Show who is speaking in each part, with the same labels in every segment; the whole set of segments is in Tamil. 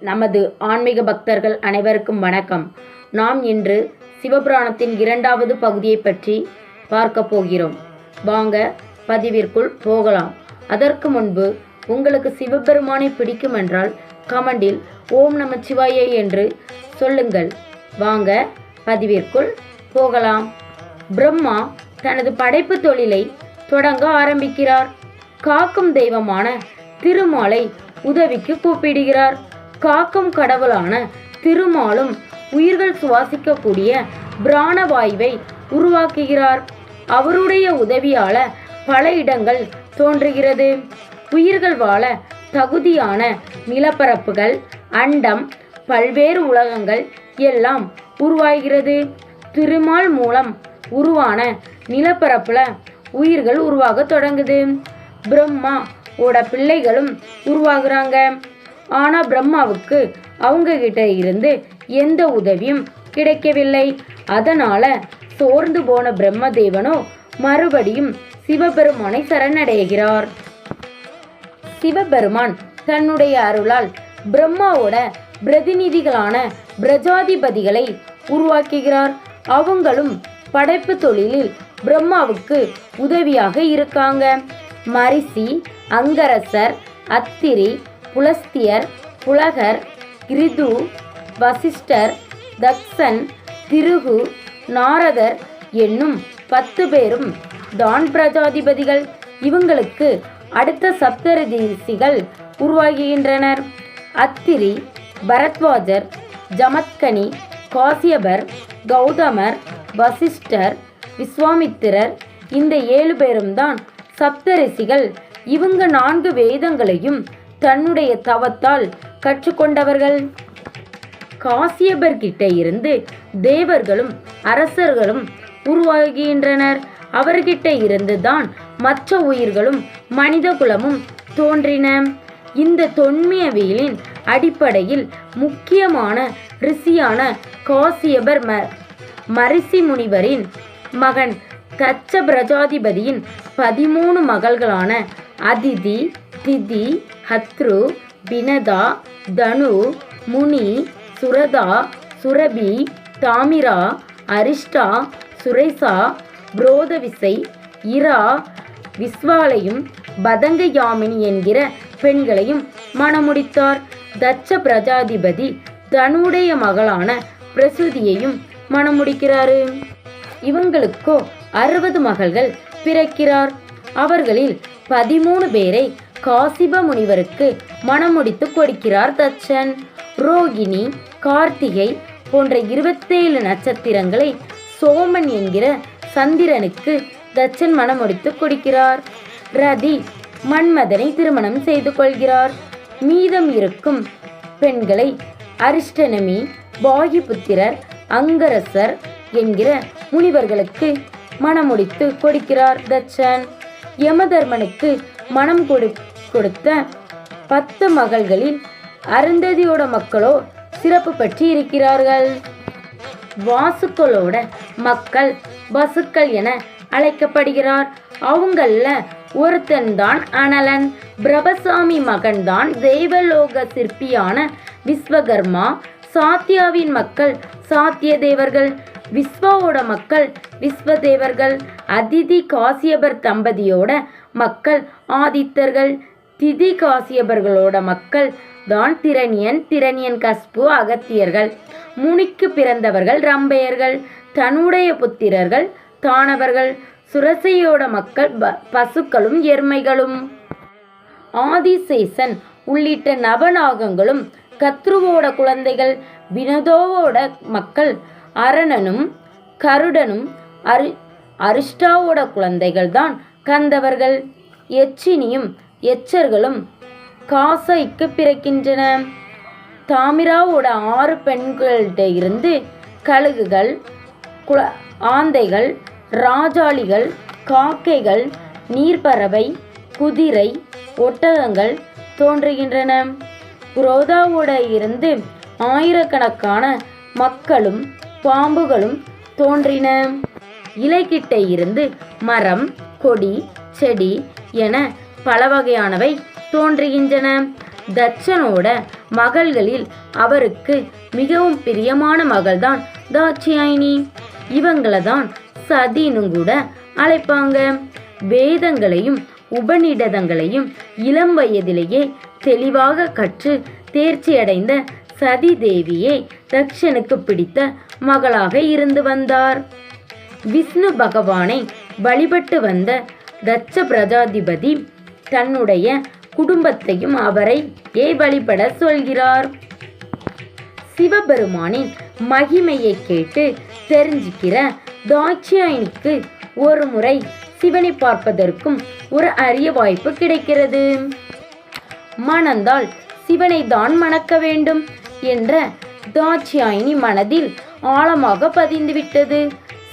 Speaker 1: நமது ஆன்மீக பக்தர்கள் அனைவருக்கும் வணக்கம். நாம் இன்று சிவபுராணத்தின் இரண்டாவது பகுதியை பற்றி பார்க்க போகிறோம். வாங்க பதிவிற்குள் போகலாம். அதற்கு முன்பு உங்களுக்கு சிவபெருமானை பிடிக்கும் என்றால் கமெண்டில் ஓம் நமச்சிவாயே என்று சொல்லுங்கள். வாங்க பதிவிற்குள் போகலாம். பிரம்மா தனது படைப்பு தொழிலை தொடங்க ஆரம்பிக்கிறார். காக்கும் தெய்வமான திருமாலை உதவிக்கு கூப்பிடுகிறார். காக்கும் கடவுளான திருமாலும் உயிர்கள் சுவாசிக்கக்கூடிய பிராணவாயுவை உருவாக்குகிறார். அவருடைய உதவியால பல இடங்கள் தோன்றுகிறது. உயிர்கள் வாழ தகுதியான நிலப்பரப்புகள் அண்டம் பல்வேறு உலகங்கள் எல்லாம் உருவாகிறது. திருமால் மூலம் உருவான நிலப்பரப்புல உயிர்கள் உருவாக தொடங்குது. பிரம்மா ஓட பிள்ளைகளும் உருவாகுறாங்க. ஆனால் பிரம்மாவுக்கு அவங்க கிட்ட இருந்து எந்த உதவியும் கிடைக்கவில்லை. அதனால சோர்ந்து போன பிரம்மதேவனோ மறுபடியும் சிவபெருமானை சரணடைகிறார். சிவபெருமான் தன்னுடைய அருளால் பிரம்மாவோட பிரதிநிதிகளான பிரஜாதிபதிகளை உருவாக்குகிறார். அவங்களும் படைப்பு தொழிலில் பிரம்மாவுக்கு உதவியாக இருக்காங்க. மரிசி அங்கரசர் அத்திரி புலஸ்தியர் புலகர் கிரிது வசிஷ்டர் தக்ஷன் திருகு நாரதர் என்னும் பத்து பேரும் தான் பிரஜாதிபதிகள். இவங்களுக்கு அடுத்த சப்தரதிசிகள் உருவாகுகின்றனர். அத்திரி பரத்வாஜர் ஜமத்கனி காசியபர் கௌதமர் வசிஷ்டர் விஸ்வாமித்திரர் இந்த ஏழு பேரும் தான் சப்தரிசிகள். இவங்க நான்கு வேதங்களையும் தன்னுடைய தவத்தால் கற்றுக்கொண்டவர்கள். காசியபர்கிட்ட இருந்து தேவர்களும் அரசர்களும் உருவாகின்றனர். அவர்கிட்ட இருந்து தான் மற்ற உயிர்களும் மனித குலமும் தோன்றின. இந்த தொன்மியவியலின் அடிப்படையில் முக்கியமான ரிஷியான காசியபர் ம மரிசி முனிவரின் மகன் கச்ச பிரஜாதிபதியின் பதிமூணு மகள்களான அதிதி திதி ஹத்ரு பினதா தனு முனி சுரதா சுரபி தாமிரா அரிஷ்டா சுரேசா புரோதவிசை இரா விஸ்வாலையும் பதங்க யாமினி என்கிற பெண்களையும் மணமுடித்தார். தட்ச பிரஜாதிபதி தனுடைய மகளான பிரசூதியையும் மணமுடிக்கிறாரு. இவங்களுக்கோ அறுபது மகள்கள் பிறக்கிறார். அவர்களில் பதிமூணு பேரை காசிப முனிவருக்கு மணமுடித்து கொடுக்கிறார் தச்சன். ரோகிணி கார்த்திகை போன்ற இருபத்தேழு நட்சத்திரங்களை சோமன் என்கிற சந்திரனுக்கு தச்சன் மணமுடித்து கொடுக்கிறார். ரதி மன்மதனை திருமணம் செய்து கொள்கிறார். மீதம் இருக்கும் பெண்களை அரிஷ்டனமி பாகிபுத்திரர் அங்கரசர் என்கிற முனிவர்களுக்கு மணமுடித்து கொடுக்கிறார் தச்சன். யமதர்மனுக்கு மனம் கொடு கொடுத்த பத்து மகள்களில் அருந்ததியோட மக்களோ சிறப்பு பற்றி இருக்கிறார்கள். வாசுக்களோட மக்கள் பசுக்கள் என அழைக்கப்படுகிறார். அவங்கள ஒருத்தன் தான் அனலன் பிரபசாமி மகன்தான் தெய்வலோக சிற்பியான விஸ்வகர்மா. சாத்தியாவின் மக்கள் சாத்திய தேவர்கள் விஸ்வாவோட மக்கள் விஸ்வதேவர்கள் அதிதி காசியபர் தம்பதியோட மக்கள் ஆதித்தர்கள் திதி காசியபர்களோட மக்கள் தான் திரணியன் திரணியன் கஸ்பு அகத்தியர்கள் முனிக்கு பிறந்தவர்கள் ரம்பையர்கள் தன்னுடைய புத்திரர்கள் தானவர்கள் சுரசையோட மக்கள் ப பசுக்களும் எருமைகளும். ஆதிசேசன் உள்ளிட்ட நவநாகங்களும் கத்ருவோட குழந்தைகள் வினதோவோட மக்கள் அரணனும் கருடனும் அரி அரிஷ்டாவோட குழந்தைகள் தான் கந்தவர்கள் எச்சினியும் எச்சர்களும் காசைக்கு பிறக்கின்றன. தாமிராவோட ஆறு பெண்கள்கிட்ட இருந்து கழுகுகள் குல ஆந்தைகள் ராஜாளிகள் காக்கைகள் நீர்ப்பறவை குதிரை ஒட்டகங்கள் தோன்றுகின்றன. புரோதாவோட இருந்து ஆயிரக்கணக்கான மக்களும் பாம்புகளும் தோன்றின. இலைக்கிட்ட இருந்து மரம் கொடி செடி என பல வகையானவை தோன்றுகின்றன. தட்சனோட மகள்களில் அவருக்கு மிகவும் பிரியமான மகள்தான் தாட்சியாயினி. இவங்களை தான் சதினு கூட அழைப்பாங்க. வேதங்களையும் உபநிடதங்களையும் இளம் வயதிலேயே தெளிவாக கற்று தேர்ச்சியடைந்த சதி தேவியே தக்ஷனுக்கு பிடித்த மகளாக இருந்து வந்தார். விஷ்ணு பகவானை வழிபட்டு வந்த தட்ச பிரஜாதிபதி தன்னுடைய குடும்பத்தையும் அவரை ஏ வழிபட சொல்கிறார். சிவபெருமானின் மகிமையை கேட்டு தெரிஞ்சுக்கிற தாட்சியாயினிக்கு ஒரு முறை சிவனை பார்ப்பதற்கும் ஒரு அரிய வாய்ப்பு கிடைக்கிறது. மணந்தால் சிவனை தான் மணக்க வேண்டும் என்ற தாட்சியாயினி மனதில் ஆழமாக பதிந்துவிட்டது.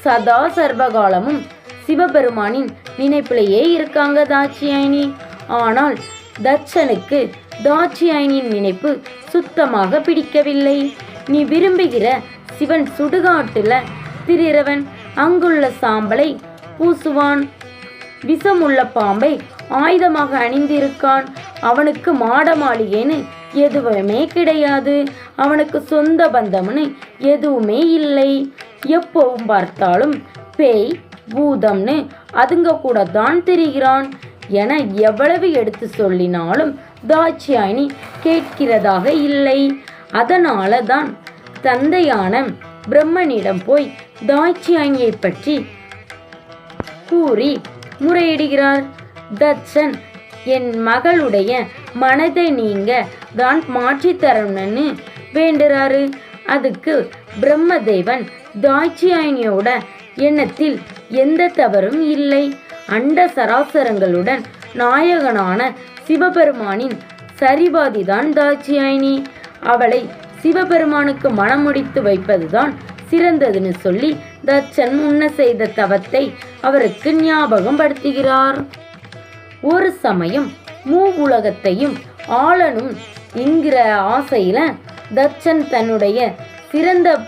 Speaker 1: சதா சர்வகாலமும் சிவபெருமானின் நினைப்பிலேயே இருக்காங்க தாட்சியாயினி. ஆனால் தட்சனுக்கு தாட்சியாயினியின் நினைப்பு சுத்தமாக பிடிக்கவில்லை. நீ விரும்புகிற சிவன் சுடுகாட்டுல திரிறவன் அங்குள்ள சாம்பலை பூசுவான். விஷமுள்ள பாம்பை ஆயுதமாக அணிந்திருக்கான். அவனுக்கு மாட எதுவுமே கிடையாது. அவனுக்கு சொந்த பந்தம்னு எதுவுமே இல்லை. எப்பவும் பார்த்தாலும் பேய் பூதம்னு அதுங்க கூட தான் தெரிகிறான். என எவ்வளவு எடுத்து சொல்லினாலும் தாட்சியாயினி கேட்கிறதாக இல்லை. அதனால தான் தந்தையான பிரம்மனிடம் போய் தாட்சியாயினியை பற்றி கூறி முறையிடுகிறார். தட்சன் என் மகளுடைய மனதை நீங்க தான் மாற்றி தரணும்னு வேண்டுறாரு. அதுக்கு பிரம்மதேவன் தாய்ச்சியாயினியோட எண்ணத்தில் எந்த தவறும் இல்லை. அண்ட சராசரங்களுடன் நாயகனான சிவபெருமானின் சரிபாதிதான் தாட்சியாயினி. அவளை சிவபெருமானுக்கு மணமுடித்து வைப்பதுதான் சிறந்ததுன்னு சொல்லி தட்சன் முன்ன செய்த தவத்தை அவருக்கு ஞாபகம் படுத்துகிறார் ஒரு சமயம் மூ உலகத்தையும் ஆளனும் என்கிற ஆசையில தச்சன் தன்னுடைய சிறந்த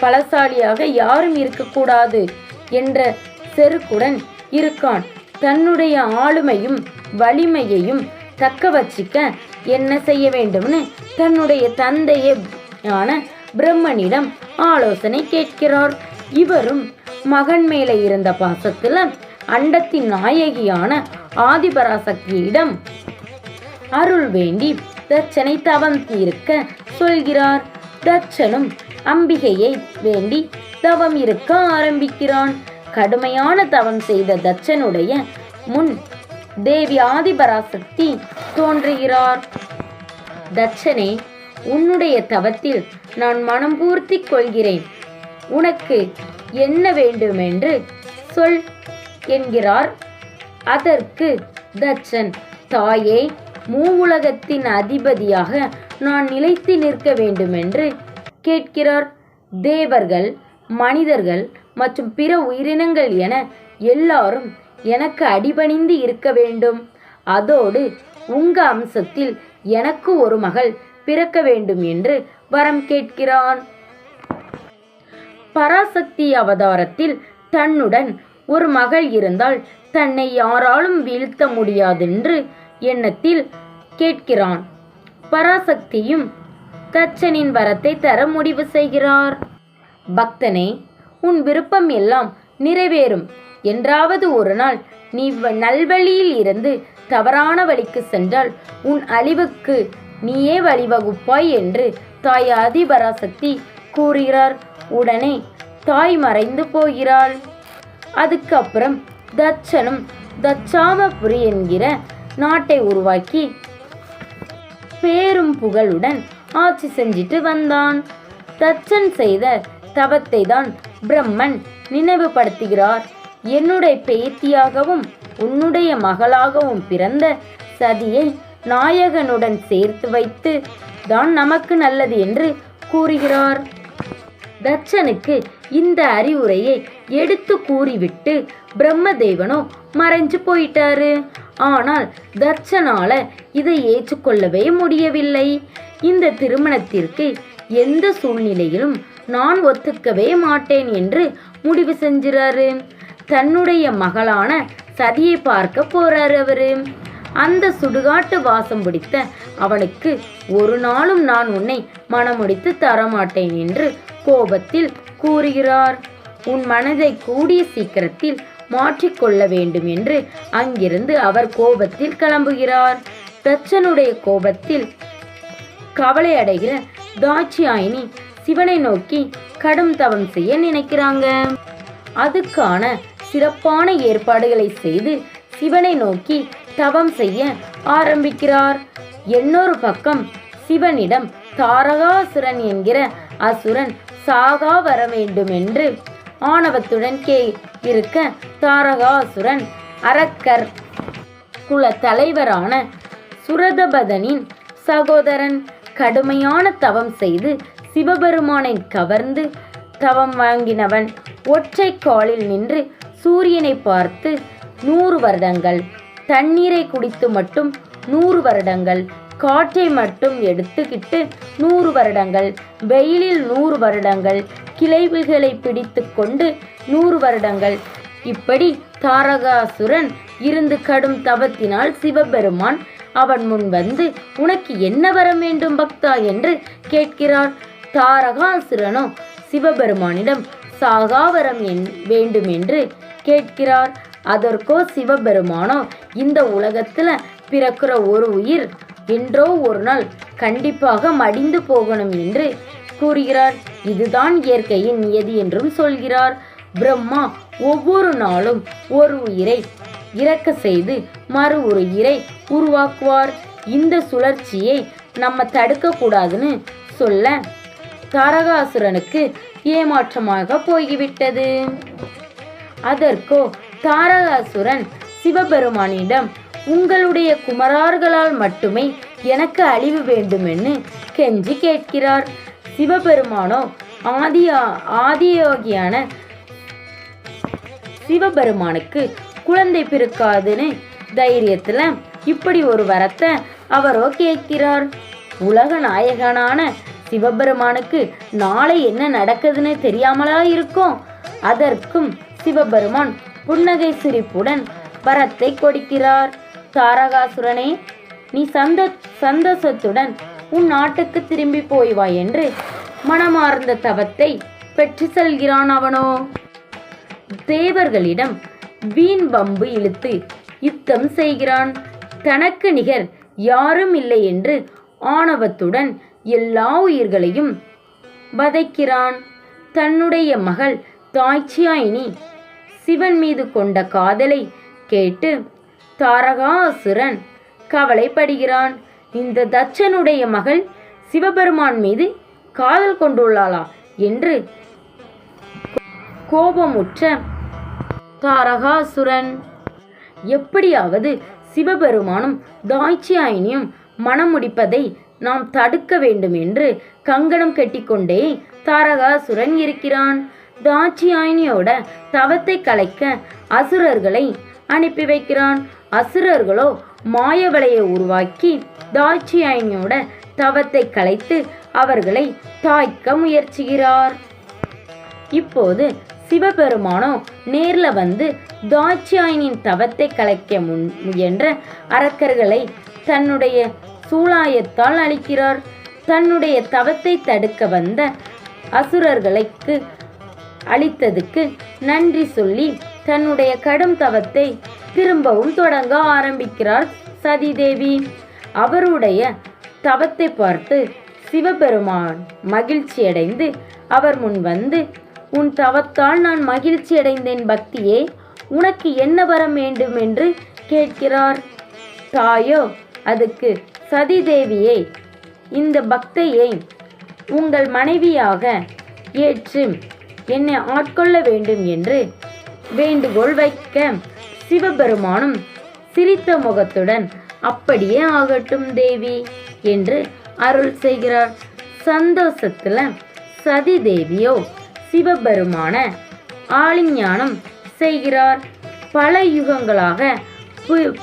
Speaker 1: பலசாலியாக யாரும் இருக்கக்கூடாது என்ற செருக்குடன் இருக்கான். தன்னுடைய ஆளுமையும் வலிமையையும் தக்க வச்சிக்க என்ன செய்ய வேண்டும்னு தன்னுடைய தந்தையே ஆன பிரம்மனிடம் ஆலோசனை கேட்கிறார். இவரும் மகன் மேலே இருந்த பாசத்துல அண்டத்தின் நாயகியான ஆதிபராசக்தியிடம் அருள் வேண்டி தட்சனை தவம் தீர்க்க சொல்கிறார். தட்சனும் அம்பிகையை வேண்டி தவம் இருக்க ஆரம்பிக்கிறான். கடுமையான தவம் செய்த தட்சனுடைய முன் தேவி ஆதிபராசக்தி தோன்றுகிறார். தட்சனே உன்னுடைய தவத்தில் நான் மனம் பூர்த்தி கொள்கிறேன். உனக்கு என்ன வேண்டுமென்று சொல் என்கிறார். அதற்கு தட்சன் தாயே மூவுலகத்தின் அதிபதியாக நான் நிலைத்து நிற்க வேண்டுமென்று கேட்கிறார். தேவர்கள் மனிதர்கள் மற்றும் பிற உயிரினங்கள் என எல்லாரும் எனக்கு அடிபணிந்து இருக்க வேண்டும். அதோடு உங்க அம்சத்தில் எனக்கு ஒரு மகள் பிறக்க வேண்டும் என்று வரம் கேட்கிறான். பராசக்தி அவதாரத்தில் தன்னுடன் ஒரு மகள் இருந்தால் தன்னை யாராலும் வீழ்த்த முடியாதென்று எண்ணத்தில் கேட்கிறான். பராசக்தியும் தச்சனின் வரத்தை தர முடிவு செய்கிறார். பக்தனே உன் விருப்பம் எல்லாம் நிறைவேறும். என்றாவது ஒரு நாள் நீ வ- நல்வழியில் இருந்து தவறான வழிக்கு சென்றால் உன் அழிவுக்கு நீயே வழிவகுப்பாய் என்று தாய் ஆதிபராசக்தி கூறுகிறார். உடனே தாய் மறைந்து போகிறாள். அதுக்கப்புறம் தட்சனும் தட்சாமபுரி என்கிற நாட்டை உருவாக்கி பேரும் புகழுடன் ஆட்சி செஞ்சிட்டு வந்தான். தச்சன் செய்த தவத்தை தான் பிரம்மன் நினைவுபடுத்துகிறார். என்னுடைய பேத்தியாகவும் உன்னுடைய மகளாகவும் பிறந்த சதியை நாயகனுடன் சேர்த்து வைத்து தான் நமக்கு நல்லது என்று கூறுகிறார். தட்சனுக்கு இந்த அறிவுரையை எடுத்து கூறிவிட்டு பிரம்மதேவனோ மறைஞ்சு போயிட்டாரு. ஆனால் தர்ச்சனால இதை ஏற்றுக்கொள்ளவே முடியவில்லை. இந்த திருமணத்திற்கு எந்த சூழ்நிலையிலும் நான் ஒத்துக்கவே மாட்டேன் என்று முடிவு செஞ்சுறாரு. தன்னுடைய மகளான சதியை பார்க்க போறாரு அவரு. அந்த சுடுகாட்டு வாசம் பிடித்த அவனுக்கு ஒரு நாளும் நான் உன்னை மணமுடித்து தரமாட்டேன் என்று கோபத்தில் கூறுகிறார். உன் மனதை கூடிய சீக்கிரத்தில் மாற்றிக்கொள்ள வேண்டும் என்று அங்கிருந்து அவர் கோபத்தில் கிளம்புகிறார். தச்சனுடைய கோபத்தில் கவலை அடைகிற தாட்சியாயினி சிவனை நோக்கி கடும் தவம் செய்ய நினைக்கிறாங்க. அதுக்கான சிறப்பான ஏற்பாடுகளை செய்து சிவனை நோக்கி தவம் செய்ய ஆரம்பிக்கிறார். இன்னொரு பக்கம் சிவனிடம் தாரகாசுரன் என்கிற அசுரன் சாகா வர வேண்டும் என்று ஆணவத்துடன் கே இருக்க தாரகாசுரன் அரக்கர் குல தலைவரான சுரதபதனின் சகோதரன். கடுமையான தவம் செய்து சிவபெருமானை கவர்ந்து தவம் வாங்கினவன். ஒற்றை காலில் நின்று சூரியனை பார்த்து நூறு வருடங்கள் தண்ணீரை குடித்து மட்டும் நூறு வருடங்கள் காற்றை மட்டும் எடுத்துக்கிட்டு நூறு வருடங்கள் வெயிலில் நூறு வருடங்கள் கிளைவுகளை பிடித்து கொண்டு நூறு வருடங்கள். இப்படி தாரகாசுரன் இருந்து கடும் தவத்தினால் சிவபெருமான் அவன் முன் வந்து உனக்கு என்ன வர வேண்டும் பக்தா? என்று கேட்கிறார். தாரகாசுரனோ சிவபெருமானிடம் சாகாவரம் என் வேண்டும் என்று கேட்கிறார். அதற்கோ சிவபெருமானோ இந்த உலகத்துல பிறக்கிற ஒரு உயிர் என்றோ ஒரு நாள் கண்டிப்பாக மடிந்து போகணும் என்று கூறுகிறார். இதுதான் இயற்கையின் நியதி என்றும் சொல்கிறார். பிரம்மா ஒவ்வொரு நாளும் ஒரு உயிரை இறக்க செய்து மறு ஒரு உயிரை உருவாக்குவார். இந்த சுழற்சியை நம்ம தடுக்கக்கூடாதுன்னு சொல்ல தாரகாசுரனுக்கு ஏமாற்றமாக போய்விட்டது. அதற்கோ தாரகாசுரன் சிவபெருமானிடம் உங்களுடைய குமரார்களால் மட்டுமே எனக்கு அழிவு வேண்டுமென்னு கெஞ்சி கேட்கிறார். சிவபெருமானோ ஆதி ஆதியோகியான சிவபெருமானுக்கு குழந்தை பிறக்காதுன்னு தைரியத்துல இப்படி ஒரு வரத்தை அவரோ கேட்கிறார். உலக நாயகனான சிவபெருமானுக்கு நாளை என்ன நடக்குதுன்னு தெரியாமலா இருக்கும்? அதற்கும் சிவபெருமான் புன்னகை சிரிப்புடன் வரத்தை கொடுக்கிறார். தாரகாசுரனே நீ சந்த சந்தோஷத்துடன் உன் நாட்டுக்கு திரும்பி போய் வா என்று மனமார்ந்த தவத்தை பெற்று செல்கிறான் அவனோ. தேவர்களிடம் வீண் வம்பு இழுத்து யுத்தம் செய்கிறான். தனக்கு நிகர் யாரும் இல்லை என்று ஆணவத்துடன் எல்லா உயிர்களையும் வதைக்கிறான். தன்னுடைய மகள் தாய்ச்சியாயினி சிவன் மீது கொண்ட காதலை கேட்டு தாரகாசுரன் கவலைப்படுகிறான். இந்த தச்சனுடைய மகள் சிவபெருமான் மீது காதல் கொண்டுள்ளாளா என்று கோபமுற்ற தாரகாசுரன். எப்படியாவது சிவபெருமானும் தாய்ச்சியாயினியும் மனம் முடிப்பதை நாம் தடுக்க வேண்டும் என்று கங்கணம் கட்டிக்கொண்டே தாரகாசுரன் இருக்கிறான். தாட்சியாயினியோட தவத்தை கலைக்க அசுரர்களை அனுப்பி வைக்கிறான். அசுரர்களோ மாயவலையை உருவாக்கி தாட்சியாயினியோட தவத்தை கலைத்து அவர்களை தாய்க்க முயற்சிக்கிறார். இப்போது சிவபெருமானோ நேர்ல வந்து தாட்சியாயினின் தவத்தை கலைக்க முன் முயன்ற அரக்கர்களை தன்னுடைய சூலாயத்தால் அழிக்கிறார். தன்னுடைய தவத்தை தடுக்க வந்த அசுரர்களுக்கு அளித்ததுக்கு நன்றி சொல்லி தன்னுடைய கடும் தவத்தை திரும்பவும் தொடங்க ஆரம்பிக்கிறார் சதிதேவி. அவருடைய தவத்தை பார்த்து சிவபெருமான் மகிழ்ச்சியடைந்து அவர் முன் வந்து உன் தவத்தால் நான் மகிழ்ச்சி அடைந்தேன் பக்தியே உனக்கு என்ன வர வேண்டும் என்று கேட்கிறார். தாயோ அதுக்கு சதிதேவியே இந்த பக்தையை உங்கள் மனைவியாக ஏற்று என்னை ஆட்கொள்ள வேண்டும் என்று வேண்டுகோள் வைக்க சிவபெருமானும் சிரித்த முகத்துடன் அப்படியே ஆகட்டும் தேவி என்று அருள் செய்கிறார். சந்தோஷத்துல சதி தேவியோ சிவபெருமான ஆளிஞானம் செய்கிறார். பல யுகங்களாக பு-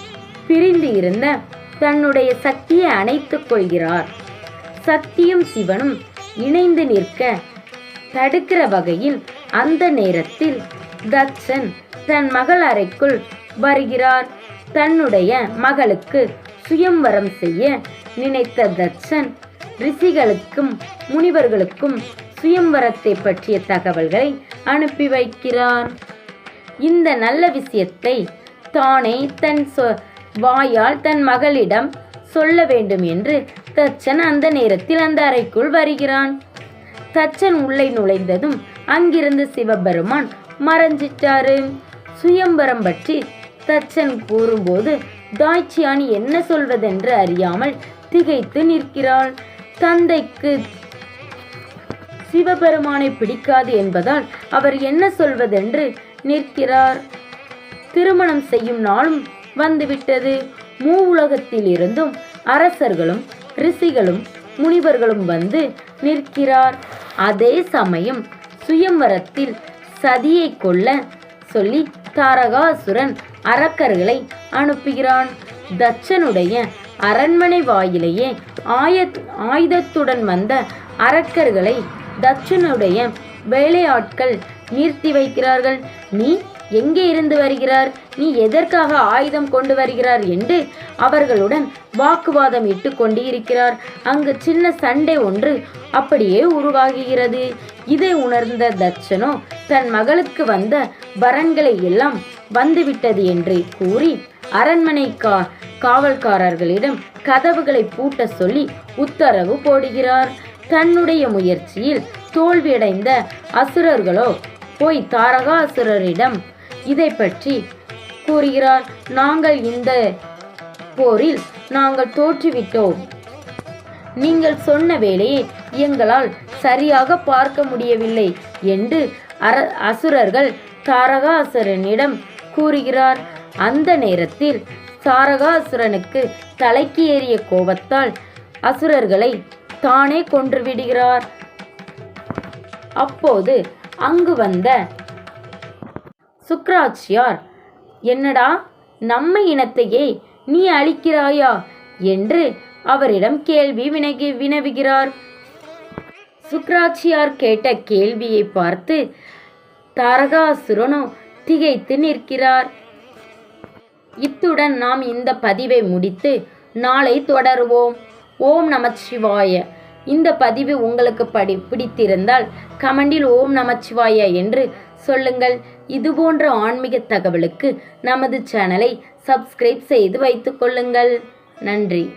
Speaker 1: பிரிந்து இருந்த தன்னுடைய சக்தியை அணைத்துக் கொள்கிறார். சக்தியும் சிவனும் இணைந்து நிற்க தடுக்கிற வகையில் அந்த நேரத்தில் தட்சன் தன் மகள் அறைக்குள் வருகிறார் தன்னுடைய மகளுக்கு சுயம்வரம் செய்ய நினைத்த தட்சன் ரிஷிகளுக்கும் முனிவர்களுக்கும் சுயம்வரத்தை பற்றிய தகவல்களை அனுப்பி வைக்கிறார் இந்த நல்ல விஷயத்தை தானே தன் சொ- வாயால் தன் மகளிடம் சொல்ல வேண்டும் என்று தச்சன் அந்த நேரத்தில் அந்த அறைக்குள் வருகிறான். தச்சன் உள்ளே நுழைந்ததும் அங்கிருந்து சிவபெருமான் மறைஞ்சிட்டாரு. சுயம்பரம் பற்றி தச்சன் கூறும்போது தாய்ச்சியானி என்ன சொல்வதென்று அறியாமல் திகைத்து நிற்கிறாள். தந்தைக்கு சிவபெருமானை பிடிக்காது என்பதால் அவர் என்ன சொல்வதென்று நிற்கிறார். திருமணம் செய்யும் நாளும் வந்துவிட்டது. மூ உலகத்தில் இருந்தும் அரசர்களும் ரிஷிகளும் முனிவர்களும் வந்து நிற்கிறார். அதே சமயம் சுயம்வரத்தில் சதியை கொல்ல சொல்லி தாரகாசுரன் அரக்கர்களை அனுப்புகிறான். தட்சனுடைய அரண்மனை வாயிலேயே ஆய ஆயுதத்துடன் வந்த அரக்கர்களை தட்சனுடைய வேலையாட்கள் நிறுத்தி வைக்கிறார்கள். நீ எங்கே இருந்து வருகிறார்? நீ எதற்காக ஆயுதம் கொண்டு வருகிறார் என்று அவர்களுடன் வாக்குவாதம் இட்டு கொண்டு இருக்கிறார் அங்கு சின்ன சண்டை ஒன்று அப்படியே உருவாகுகிறது. இதை உணர்ந்த தட்சனோ தன் மகளுக்கு வந்த வரன்களை எல்லாம் வந்துவிட்டது என்று கூறி அரண்மனை கா காவல்காரர்களிடம் கதவுகளை பூட்ட சொல்லி உத்தரவு போடுகிறார். தன்னுடைய முயற்சியில் தோல்வியடைந்த அசுரர்களோ போய் தாரகாசுரரிடம் இதை பற்றி கூறுகிறார். நாங்கள் இந்த போரில் நாங்கள் தோற்றுவிட்டோம். நீங்கள் சொன்ன வேலையை எங்களால் சரியாக பார்க்க முடியவில்லை என்று அர அசுரர்கள் தாரகாசுரனிடம் கூறுகிறார். அந்த நேரத்தில் தாரகாசுரனுக்கு தலைக்கு ஏறிய கோபத்தால் அசுரர்களை தானே கொன்று விடுகிறார். அப்போது அங்கு வந்த சுக்ராச்சியார் என்னடா நம்ம இனத்தையே நீ அழிக்கிறாயா? என்று அவரிடம் கேள்வி வினகி வினவுகிறார். சுக்ராச்சியார் கேட்ட கேள்வியை பார்த்து தரகாசுரனோ திகைத்து நிற்கிறார். இத்துடன் நாம் இந்த பதிவை முடித்து நாளை தொடருவோம். ஓம் நமச்சிவாய இந்த பதிவு உங்களுக்கு படி பிடித்திருந்தால் கமெண்டில் ஓம் நமச்சிவாய என்று சொல்லுங்கள். இதுபோன்ற ஆன்மீக தகவலுக்கு நமது சேனலை சப்ஸ்கிரைப் செய்து வைத்துக் கொள்ளுங்கள். நன்றி.